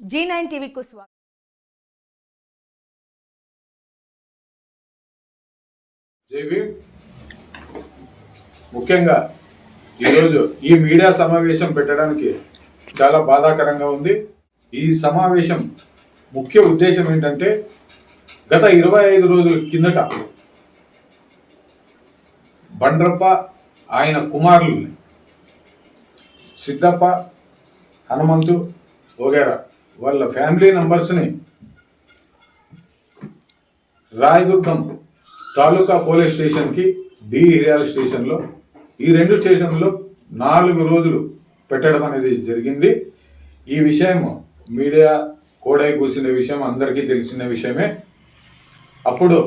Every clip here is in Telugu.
జీ నైన్ టీవీకు స్వాగతం. ముఖ్యంగా ఈరోజు ఈ మీడియా సమావేశం పెట్టడానికి చాలా బాధాకరంగా ఉంది. ఈ సమావేశం ముఖ్య ఉద్దేశం ఏంటంటే గత ఇరవై ఐదు రోజుల కిందట బండ్రప్ప ఆయన కుమారుల్ని సిద్ధప్ప హనుమంతు వగేరా వాళ్ళ ఫ్యామిలీ మెంబర్స్ని రాయదుర్గం తాలూకా పోలీస్ స్టేషన్కి డి హిరియాల స్టేషన్లో ఈ రెండు స్టేషన్లో నాలుగు రోజులు పెట్టడం అనేది జరిగింది. ఈ విషయం మీడియా కోడై కూసిన విషయం అందరికీ తెలిసిన విషయమే. అప్పుడు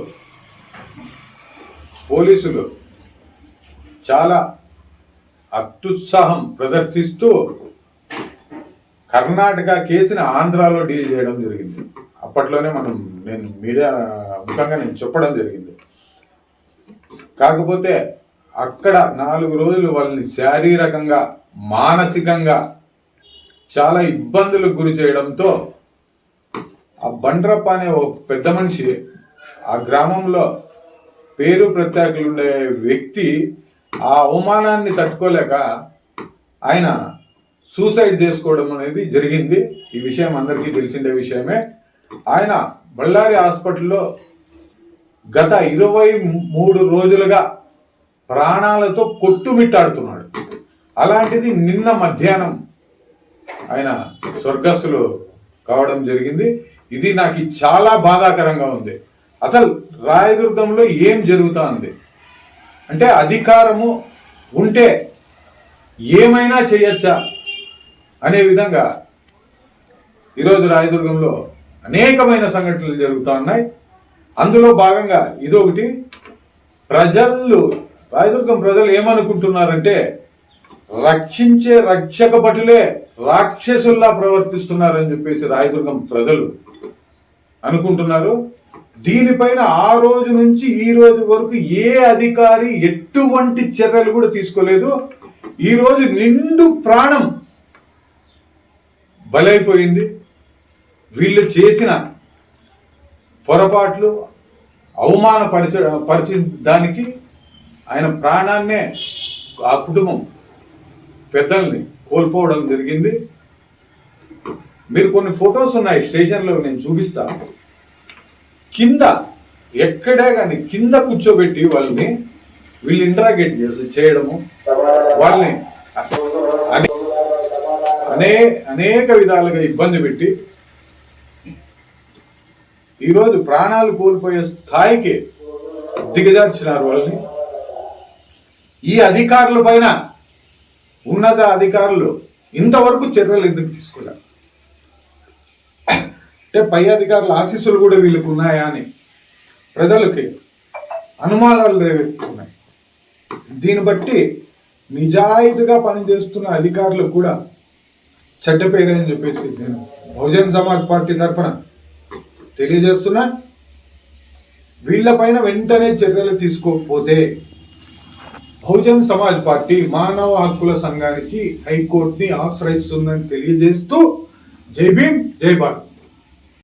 పోలీసులు చాలా అత్యుత్సాహం ప్రదర్శిస్తూ కర్ణాటక కేసుని ఆంధ్రాలో డీల్ చేయడం జరిగింది. అప్పట్లోనే మనం నేను మీడియా ముఖంగా నేను చెప్పడం జరిగింది. కాకపోతే అక్కడ నాలుగు రోజులు వాళ్ళని శారీరకంగా మానసికంగా చాలా ఇబ్బందులకు గురి చేయడంతో ఆ బండ్రప్ప అనే ఒక పెద్ద మనిషి ఆ గ్రామంలో పేరు ప్రత్యేకలు ఉండే వ్యక్తి ఆ అవమానాన్ని తట్టుకోలేక ఆయన సూసైడ్ చేసుకోవడం అనేది జరిగింది. ఈ విషయం అందరికీ తెలిసిండే విషయమే. ఆయన బళ్ళారి హాస్పిటల్లో గత ఇరవై మూడు రోజులుగా ప్రాణాలతో కొట్టుమిట్టాడుతున్నాడు. అలాంటిది నిన్న మధ్యాహ్నం ఆయన స్వర్గస్సులు కావడం జరిగింది. ఇది నాకు చాలా బాధాకరంగా ఉంది. అసలు రాయదుర్గంలో ఏం జరుగుతా ఉంది అంటే అధికారము ఉంటే ఏమైనా చేయొచ్చా? అనే విధంగా ఈరోజు రాయదుర్గంలో అనేకమైన సంఘటనలు జరుగుతూ ఉన్నాయి. అందులో భాగంగా ఇదొకటి. ప్రజలు రాయదుర్గం ప్రజలు ఏమనుకుంటున్నారంటే రక్షించే రక్షక భటులే రాక్షసుల్లా ప్రవర్తిస్తున్నారని చెప్పేసి రాయదుర్గం ప్రజలు అనుకుంటున్నారు. దీనిపైన ఆ రోజు నుంచి ఈ రోజు వరకు ఏ అధికారి ఎటువంటి చర్యలు కూడా తీసుకోలేదు. ఈ రోజు నిండు ప్రాణం బలైపోయింది. వీళ్ళు చేసిన పొరపాట్లు అవమానపరచ పరిచి దానికి ఆయన ప్రాణాన్నే ఆ కుటుంబం పెద్దల్ని కోల్పోవడం జరిగింది. మీరు కొన్ని ఫొటోస్ ఉన్నాయి స్టేషన్లో నేను చూపిస్తాను కింద ఎక్కడే కానీ కింద కూర్చోబెట్టి వాళ్ళని వీళ్ళు ఇంటరాగేట్ చేసి చేయడము వాళ్ళని అనే అనేక విధాలుగా ఇబ్బంది పెట్టి ఈరోజు ప్రాణాలు కోల్పోయే స్థాయికి దిగజార్చినారు వాళ్ళని. ఈ అధికారుల పైన ఉన్నత అధికారులు ఇంతవరకు చర్యలు ఎందుకు తీసుకోలేరు అంటే పై అధికారుల ఆశీస్సులు కూడా వీళ్ళకి ఉన్నాయా అని ప్రజలకి అనుమానాలు రేవెత్తున్నాయి. దీన్ని బట్టి నిజాయితీగా పనిచేస్తున్న అధికారులు కూడా చెడ్డ పేరే అని చెప్పేసి నేను బహుజన్ సమాజ్ పార్టీ తరఫున తెలియజేస్తున్నా వీళ్ళపైన వెంటనే చర్యలు తీసుకోకపోతే బహుజన్ సమాజ్ పార్టీ మానవ హక్కుల సంఘానికి హైకోర్టుని ఆశ్రయిస్తుందని తెలియజేస్తూ జై భీమ్ జై భారత్.